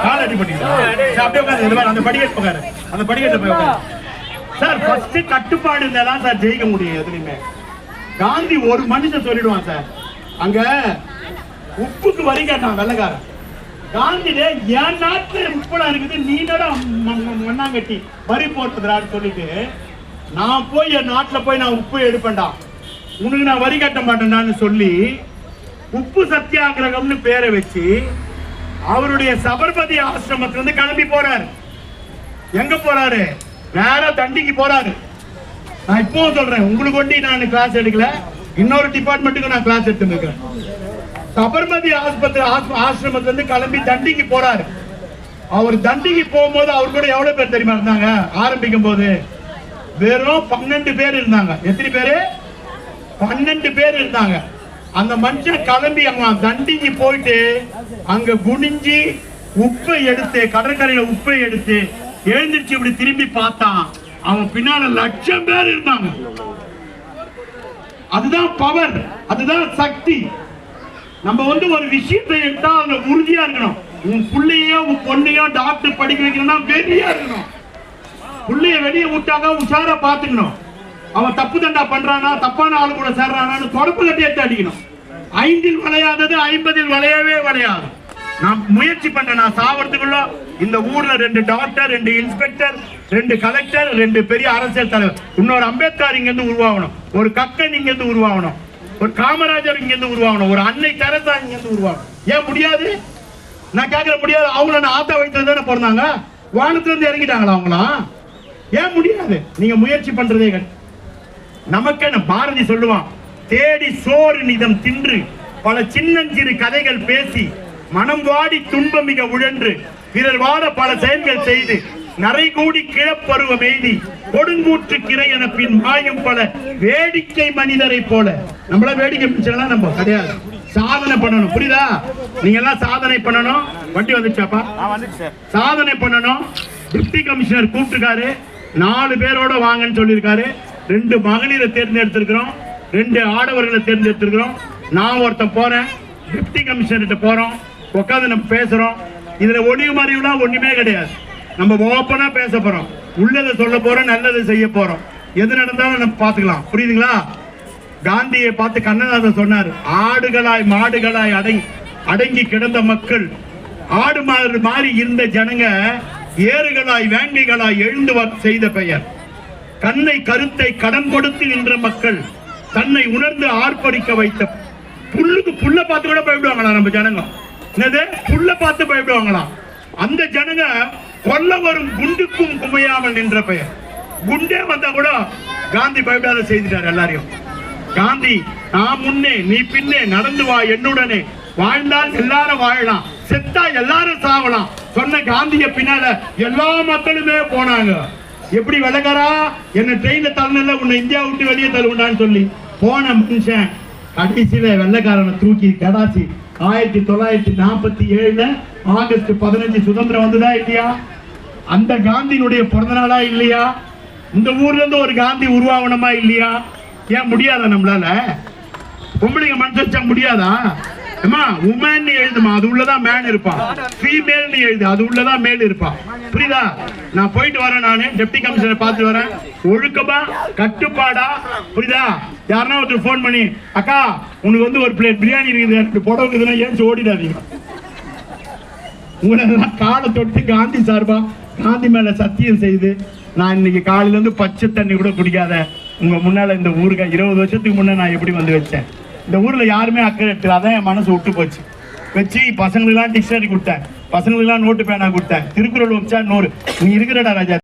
கால் அடி பண்ணிக்கலாம் சரி, அப்படியே உட்காரு. அந்த படிக்கட்டு உட்காரு அந்த படிக்கட்டு போய் உட்காரு சார் ஃபர்ஸ்ட் கட்டுப்பாடு இருந்தா தான் சார் ஜெயிக்க முடியும் எதுலையுமே. காந்தி ஒரு மனுஷன் சொல்லிடுவான் சார். அங்க உப்புக்கு வரி கேட்டான் வெள்ளக்காரன். காந்தி என் நாட்டுல உப்புடா இருக்குது நீ என்னடா ம- ம- மண்ணாங்கட்டி. வரி போட்டுறான்னு சொல்லிட்டு நான் போய் என் நாட்டுல போய் நான் உப்பு எடுப்பேன்டா. உனக்கு நான் வரி கட்ட மாட்டேன்டான்னு சொல்லி உப்பு சத்தியாகிரகம்னு பேரை வச்சு அவருடைய சபர்மதி ஆசிரமத்திலிருந்து கிளம்பி போறாரு. எங்க போறாரு? நேரா தண்டிக்கு போறாரு. நான் இப்பவும் சொல்றேன் உங்களுக்கு ஒண்டி நான் கிளாஸ் எடுக்கல இன்னொரு டிபார்ட்மெண்ட்டுக்கு நான் கிளாஸ் எடுத்து இருக்கிறேன் சபர்மதி ஆஸ்பத்திரி ஆஸ்- கிளம்பி தண்டிக்கு போறாரு. அவர் தண்டிக்கு போகும்போது அவர் கூட எவ்வளவு பேர் தெரியுமா இருந்தாங்க? ஆரம்பிக்கும் போது. வெறும் பன்னெண்டு பேர் இருந்தாங்க. எத்தனை பேரு? பன்னெண்டு பேர் இருந்தாங்க. அந்த மனுஷன் கிளம்பி அவன் தண்டிக்கு போயிட்டு அங்க குனிஞ்சு உப்பை எடுத்து கடற்கரையில உப்பை எடுத்து எழுந்திருச்சு இப்படி திரும்பி பார்த்தான். அவன் பின்னால லட்சம் பேர் இருந்தாங்க. அதுதான் பவர் அதுதான் சக்தி. நம்ம வந்து ஒரு விஷயத்தை எடுத்தா அதுல உறுதியா இருக்கணும். உன் பிள்ளையோ உன் பொண்ணையோ டாக்டர் படிக்க வைக்கணும்னா வெறியா இருக்கணும். பிள்ளைய வெளியே விட்டாக்க உஷாரா பாத்துக்கணும் அவன் தப்பு தண்டா பண்றானா தப்பான ஆளு கூட சேர்றானான்னு தொடப்பு கட்டி எடுத்து அடிக்கணும். ஐந்தில் வளையாதது ஐம்பதில் வளையவே விளையாது. நான் முயற்சி பண்றேன் நான் சாவறதுக்குள்ள இந்த ஊர்ல ரெண்டு டாக்டர் ரெண்டு இன்ஸ்பெக்டர் ரெண்டு கலெக்டர் ரெண்டு பெரிய அரசியல் தலைவர். இன்னொரு அம்பேத்கர் இங்க இருந்து உருவாகணும் ஒரு கக்கன் இங்க இருந்து உருவாகணும் ஒரு காமராஜர் இங்க இருந்து உருவாகணும் ஒரு அன்னை தெரசா இங்க இருந்து உருவாகணும். ஏன் முடியாது? நான் கேட்கற முடியாது. அவங்கள நான் ஆத்தா வயிற்றுல தானே பிறந்தாங்க? வானத்துல இருந்து இறங்கிட்டாங்களா அவங்களாம் ஏன் முடியாது? நீங்க முயற்சி பண்றதே கிடையாது. நமக்கென்ன பாரதி சொல்லுவான் தேடி சோறு நிதம் தின்று பல சின்னஞ்சிறு கதைகள் பேசி மனம் வாடி துன்பம் மிக உழன்று பிறர் வாட பல செயல்கள் செய்து நரை கூடி கிழப்பருவம் எய்தி கொடுங்கூற்று கிரை என பின் மாயும் பல வேடிக்கை மனிதரை போல. நம்மள வேடிக்கை பிடிச்சலாம் நம்ம கிடையாது. சாதனை பண்ணணும் புரியுதா? நீங்க எல்லாம் சாதனை பண்ணணும். வண்டி வந்துச்சாப்பா சாதனை பண்ணணும். டிப்டி கமிஷனர் கூப்பிட்டுருக்காரு. நாலு பேரோட வாங்கன்னு சொல்லியிருக்காரு. ரெண்டு மகளிரை தேர்ந்தெடுத்திருக்கிறோம். ரெண்டு ஆடவர்களை தேர்ந்தெடுத்திருக்கிறோம். நான் ஒருத்தன் போறேன். டிப்டி கமிஷனர்கிட்ட போறோம். உட்காந்து நம்ம பேசுறோம். இதுல ஒளிவு மறைவுலாம் ஒண்ணுமே கிடையாது. நம்ம ஓப்பனா பேச போறோம். உள்ளதை சொல்ல போறோம் நல்லதை செய்ய போறோம். எது நடந்தாலும் நம்ம பாத்துக்கலாம் புரியுதுங்களா? காந்தியை பார்த்து கண்ணதாசன் சொன்னார் ஆடுகளாய் மாடுகளாய் அடங்கி அடங்கி கிடந்த மக்கள் ஆடு மாடு மாறி இருந்த ஜனங்க ஏறுகளாய் வேங்கைகளாய் எழுந்து செய்த பெயர். கண்ணை கருத்தை கடன் கொடுத்து நின்ற மக்கள் தன்னை உணர்ந்து ஆர்ப்பரிக்க வைத்த புல்லுக்கு புல்ல பார்த்து கூட பயப்படுவாங்களா நம்ம ஜனங்க? என்னது? புல்ல பார்த்து பயப்படுவாங்களா? அந்த ஜனங்க கொல்ல வரும் குண்டுக்கும் குமையாமல் நின்ற பெயர். குண்டே வந்தா கூட காந்தி பயப்படாத செய்துட்டார் எல்லாரையும். காந்தி நான் முன்னே நீ பின்னே நடந்து வா என்னுடனே. வாழ்ந்தால் எல்லாரும் வாழலாம். செத்தா எல்லாரும் சாவலாம். சொன்ன காந்திய பின்னால எல்லா மக்களுமே போனாங்க. எப்படி விளக்கறா? என்ன ட்ரெயின்ல தள்ளல உன்னை இந்தியா விட்டு வெளியே தள்ளுண்டான்னு சொல்லி. போன மனுஷன் கடைசியில வெள்ளைக்காரனை தூக்கி கடாசி. ஆயிரத்தி தொள்ளாயிரத்தி நாற்பத்தி ஏழுல ஆகஸ்ட் பதினஞ்சு சுதந்திரம் வந்ததா இல்லையா? அந்த காந்தியினுடைய பிறந்த நாளா இல்லையா? இந்த ஊர்ல இருந்து ஒரு காந்தி உருவாகணுமா இல்லையா? ஏன் முடியாதா நம்மளால? பொம்பளைங்க மனசு முடியாதா? அம்மா உமன் எழுதுமா? அது உள்ளதான் மேன் இருப்பான் ஃபீமேல் எழுது. அது உள்ளதான் மேல் இருப்பான் புரியுதா? நான் போயிட்டு வரேன் நானு. டெப்டி கமிஷனர் பார்த்து வரேன். ஒழுக்கமா கட்டுப்பாடா. புரியுதா? யாருன்னா ஒருத்தர் ஃபோன் பண்ணி அக்கா உனக்கு வந்து ஒரு பிளேட் பிரியாணி இருக்குது. எனக்கு புடவை இருக்குதுன்னா ஏன் ஓடிடாதீங்க? உங்களை காலை தொட்டு காந்தி சார்பா? காந்தி மேல சத்தியம் செய்து நான் இன்னைக்கு காலையில இருந்து பச்சை தண்ணி கூட குடிக்காத. உங்க முன்னால இந்த ஊருக்கு இருபது வருஷத்துக்கு முன்னே நான் எப்படி வந்து வச்சேன்? இந்த ஊர்ல யாருமே அக்கறை எடுத்துல அதான் என் மனசு விட்டு போச்சு. வச்சு பசங்களுக்கெல்லாம் டிக்ஷனரி கொடுத்தேன். பசங்களுக்கெல்லாம் நோட்டு பேனா கொடுத்தேன். திருக்குறள் வச்சா நூறு. நீ இருக்கிறடா ராஜா.